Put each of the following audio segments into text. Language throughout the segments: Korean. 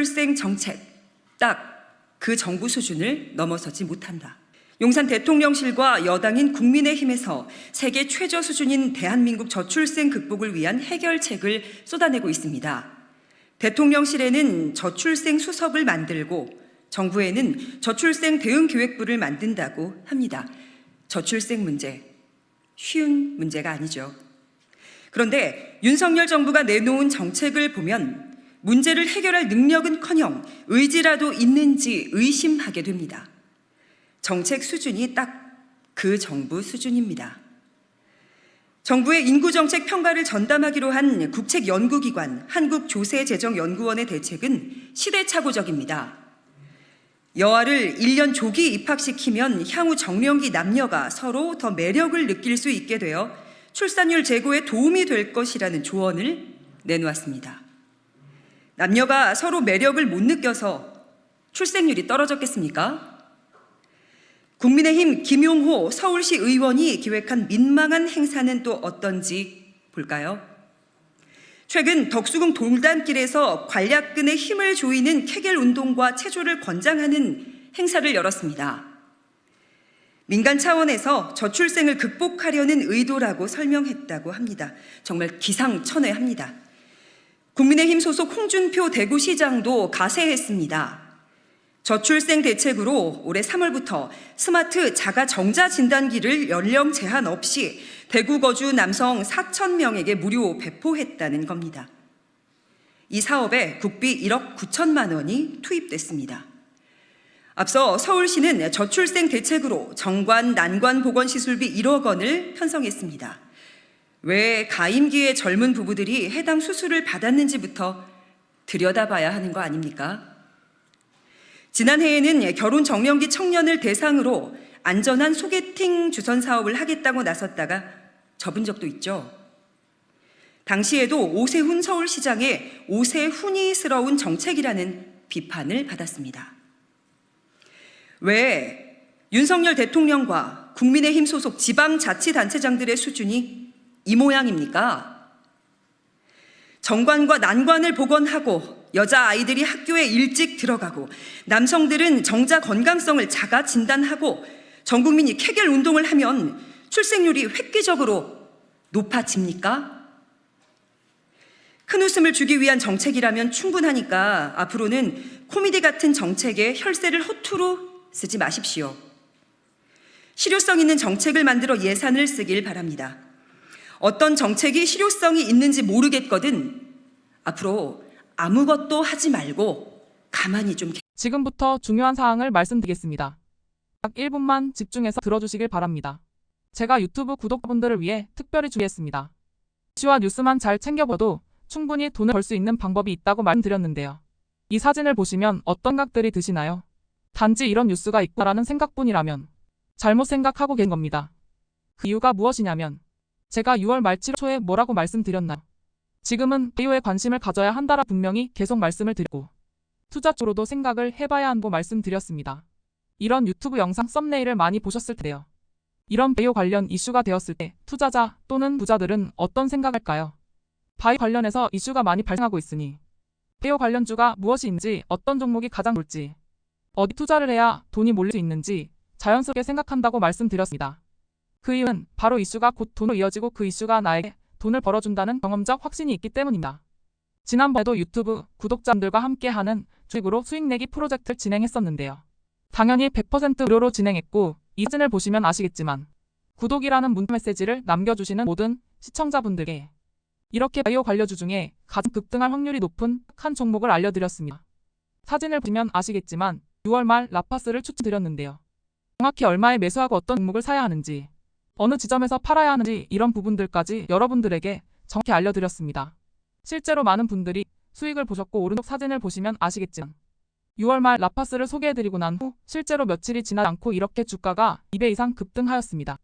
출생 정책 딱 그 정부 수준을 넘어서지 못한다. 용산 대통령실과 여당인 국민의힘에서 세계 최저 수준인 대한민국 저출생 극복을 위한 해결책을 쏟아내고 있습니다. 대통령실에는 저출생 수석을 만들고 정부에는 저출생 대응 기획부를 만든다고 합니다. 저출생 문제 쉬운 문제가 아니죠. 그런데 윤석열 정부가 내놓은 정책을 보면 문제를 해결할 능력은커녕 의지라도 있는지 의심하게 됩니다. 정책 수준이 딱 그 정부 수준입니다. 정부의 인구정책 평가를 전담하기로 한 국책연구기관 한국조세재정연구원의 대책은 시대착오적입니다. 여아를 1년 조기 입학시키면 향후 정년기 남녀가 서로 더 매력을 느낄 수 있게 되어 출산율 제고에 도움이 될 것이라는 조언을 내놓았습니다. 남녀가 서로 매력을 못 느껴서 출생률이 떨어졌겠습니까? 국민의힘 김용호 서울시 의원이 기획한 민망한 행사는 또 어떤지 볼까요? 최근 덕수궁 돌단길에서 관략근에 힘을 조이는 케겔 운동과 체조를 권장하는 행사를 열었습니다. 민간 차원에서 저출생을 극복하려는 의도라고 설명했다고 합니다. 정말 기상천외합니다. 국민의힘 소속 홍준표 대구시장도 가세했습니다. 저출생 대책으로 올해 3월부터 스마트 자가 정자 진단기를 연령 제한 없이 대구 거주 남성 4천 명에게 무료 배포했다는 겁니다. 이 사업에 국비 1억 9천만 원이 투입됐습니다. 앞서 서울시는 저출생 대책으로 정관 난관 보건 시술비 1억 원을 편성했습니다. 왜 가임기의 젊은 부부들이 해당 수술을 받았는지부터 들여다봐야 하는 거 아닙니까? 지난해에는 결혼 정년기 청년을 대상으로 안전한 소개팅 주선 사업을 하겠다고 나섰다가 접은 적도 있죠. 당시에도 오세훈 서울시장의 오세훈이스러운 정책이라는 비판을 받았습니다. 왜 윤석열 대통령과 국민의힘 소속 지방자치단체장들의 수준이 이 모양입니까? 정관과 난관을 복원하고 여자 아이들이 학교에 일찍 들어가고 남성들은 정자 건강성을 자가 진단하고 전 국민이 케겔 운동을 하면 출생률이 획기적으로 높아집니까? 큰 웃음을 주기 위한 정책이라면 충분하니까 앞으로는 코미디 같은 정책에 혈세를 허투루 쓰지 마십시오. 실효성 있는 정책을 만들어 예산을 쓰길 바랍니다. 어떤 정책이 실효성이 있는지 모르겠거든 앞으로 아무것도 하지 말고 가만히 좀 지금부터 중요한 사항을 말씀드리겠습니다. 약 1분만 집중해서 들어주시길 바랍니다. 제가 유튜브 구독자분들을 위해 특별히 준비했습니다. 이슈와 뉴스만 잘 챙겨봐도 충분히 돈을 벌 수 있는 방법이 있다고 말씀드렸는데요. 이 사진을 보시면 어떤 각들이 드시나요? 단지 이런 뉴스가 있구나라는 생각뿐이라면 잘못 생각하고 계신 겁니다. 그 이유가 무엇이냐면 제가 6월 말 7월 초에 뭐라고 말씀드렸나요? 지금은 바이오에 관심을 가져야 한다라 분명히 계속 말씀을 드리고 투자 쪽으로도 생각을 해봐야 한다고 말씀드렸습니다. 이런 유튜브 영상 썸네일을 많이 보셨을 텐데요. 이런 바이오 관련 이슈가 되었을 때 투자자 또는 부자들은 어떤 생각할까요? 바이오 관련해서 이슈가 많이 발생하고 있으니 바이오 관련주가 무엇이 있는지 어떤 종목이 가장 좋을지 어디 투자를 해야 돈이 몰릴 수 있는지 자연스럽게 생각한다고 말씀드렸습니다. 그 이유는 바로 이슈가 곧 돈으로 이어지고 그 이슈가 나에게 돈을 벌어준다는 경험적 확신이 있기 때문입니다. 지난번에도 유튜브 구독자분들과 함께하는 주식으로 수익 내기 프로젝트를 진행했었는데요. 당연히 100% 무료로 진행했고 이 사진을 보시면 아시겠지만 구독이라는 문자 메시지를 남겨주시는 모든 시청자분들께 이렇게 바이오 관련주 중에 가장 급등할 확률이 높은 한 종목을 알려드렸습니다. 사진을 보시면 아시겠지만 6월 말 라파스를 추천드렸는데요. 정확히 얼마에 매수하고 어떤 종목을 사야 하는지 어느 지점에서 팔아야 하는지 이런 부분들까지 여러분들에게 정확히 알려드렸습니다. 실제로 많은 분들이 수익을 보셨고 오른쪽 사진을 보시면 아시겠지만 6월 말 라파스를 소개해드리고 난 후 실제로 며칠이 지나지 않고 이렇게 주가가 2배 이상 급등하였습니다.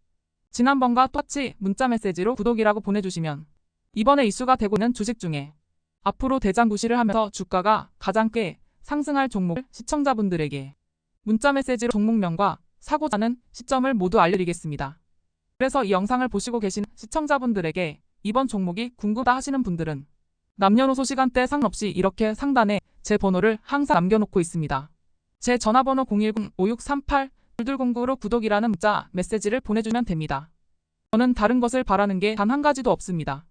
지난번과 똑같이 문자 메시지로 구독이라고 보내주시면 이번에 이슈가 되고 있는 주식 중에 앞으로 대장 구시를 하면서 주가가 가장 꽤 상승할 종목 시청자분들에게 문자 메시지로 종목명과 사고자 하는 시점을 모두 알려드리겠습니다. 그래서 이 영상을 보시고 계신 시청자분들에게 이번 종목이 궁금하다 하시는 분들은 남녀노소 시간대 상관없이 이렇게 상단에 제 번호를 항상 남겨놓고 있습니다. 제 전화번호 010-5638-2209로 구독이라는 문자 메시지를 보내주면 됩니다. 저는 다른 것을 바라는 게 단 한 가지도 없습니다.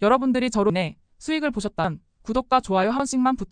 여러분들이 저로 인해 수익을 보셨다면 구독과 좋아요 한 번씩만 부탁